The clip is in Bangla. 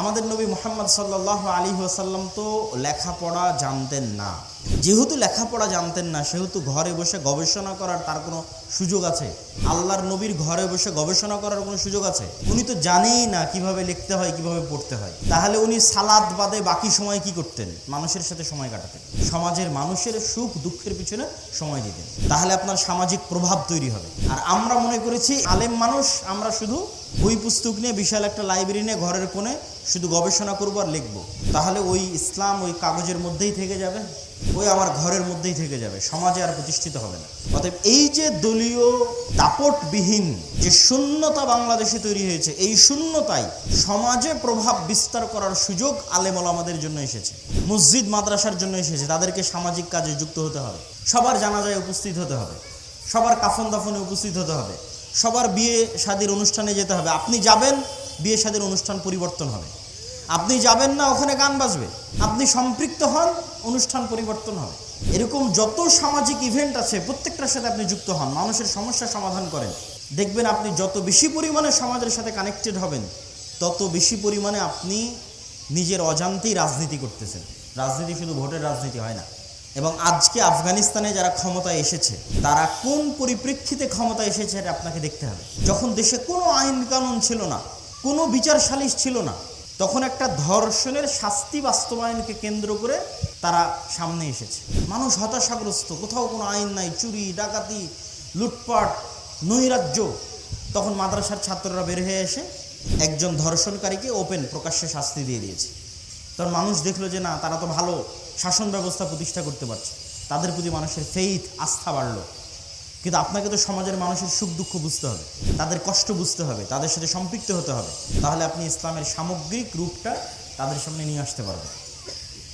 আমাদের নবী মোহাম্মদ সাল্লাহ আলী ওসাল্লাম তো লেখাপড়া জানতেন না। যেহেতু লেখাপড়া জানতেন না, সেহেতু ঘরে বসে গবেষণা করার তার কোনো সুযোগ আছে? আল্লাহর নবীর ঘরে বসে গবেষণা করার কোনো সুযোগ আছে? উনি তো জানেই না কীভাবে লিখতে হয়, কীভাবে পড়তে হয়। তাহলে উনি সালাদ বাদে বাকি সময় কি করতেন? মানুষের সাথে সময় কাটাতেন। সমাজের মানুষের সুখ, দুঃখের পিছনে সময় দিতেন। তাহলে আপনার সামাজিক প্রভাব তৈরি হবে। আর আমরা মনে করেছি, আলেম মানুষ, আমরা শুধু বই পুস্তক নিয়ে বিশাল একটা লাইব্রেরি নিয়ে ঘরের কোণে শুধু গবেষণা করব আর লিখব। তাহলে ওই ইসলাম ওই কাগজের মধ্যেই থেকে যাবে। ওই আমার ঘরের মধ্যেই থেকে যাবে, সমাজে আর প্রতিষ্ঠিত হবে না। অতএব এই যে দলীয় দাপটবিহীন যে শূন্যতা বাংলাদেশে তৈরি হয়েছে, এই শূন্যতাই সমাজে প্রভাব বিস্তার করার সুযোগ আলেমল আমাদের জন্য এসেছে, মসজিদ মাদ্রাসার জন্য এসেছে, তাদেরকে সামাজিক কাজে যুক্ত হতে হবে, সবার জানাজায় উপস্থিত হতে হবে, সবার কাফন দাফনে উপস্থিত হতে হবে, সবার বিয়ে শাদির অনুষ্ঠানে যেতে হবে, আপনি যাবেন, বিয়ে শাদির অনুষ্ঠান পরিবর্তন হবে। আপনি যাবেন না, ওখানে গান বাজবে। আপনি সম্পৃক্ত হন, অনুষ্ঠান পরিবর্তন হবে। এরকম যত সামাজিক ইভেন্ট আছে, প্রত্যেকটার সাথে আপনি যুক্ত হন, মানুষের সমস্যা সমাধান করেন। দেখবেন আপনি যত বেশি পরিমাণে সমাজের সাথে কানেক্টেড হবেন, তত বেশি পরিমাণে আপনি নিজের অজান্তেই রাজনীতি করতেছেন। রাজনীতি শুধু ভোটের রাজনীতি হয় না। এবং আজকে আফগানিস্তানে যারা ক্ষমতায় এসেছে, তারা কোন পরিপ্রেক্ষিতে ক্ষমতায় এসেছে এটা আপনাকে দেখতে হবে। যখন দেশে কোনো আইন কানুন ছিল না, কোনো বিচার সালিশ ছিল না তখন একটা ধর্ষণের শাস্তি বাস্তবায়নকে কেন্দ্র করে তারা সামনে এসেছে। মানুষ হতাশাগ্রস্ত, কোথাও কোনো আইন নাই, চুরি, ডাকাতি, লুটপাট, নৈরাজ্য। তখন মাদ্রাসার ছাত্ররা বের হয়ে এসে একজন ধর্ষণকারীকে ওপেন প্রকাশ্যে শাস্তি দিয়ে দিয়েছে। তখন মানুষ দেখল যে না, তারা তো ভালো শাসন ব্যবস্থা প্রতিষ্ঠা করতে পারছে। তাদের প্রতি মানুষের ফেইথ আস্থা বাড়লো। কিন্তু আপনাকে তো সমাজের মানুষের সুখ, দুঃখ বুঝতে হবে, তাদের কষ্ট বুঝতে হবে, তাদের সাথে সম্পৃক্ত হতে হবে, তাহলে আপনি ইসলামের সামগ্রিক রূপটা তাদের সামনে নিয়ে আসতে পারবেন।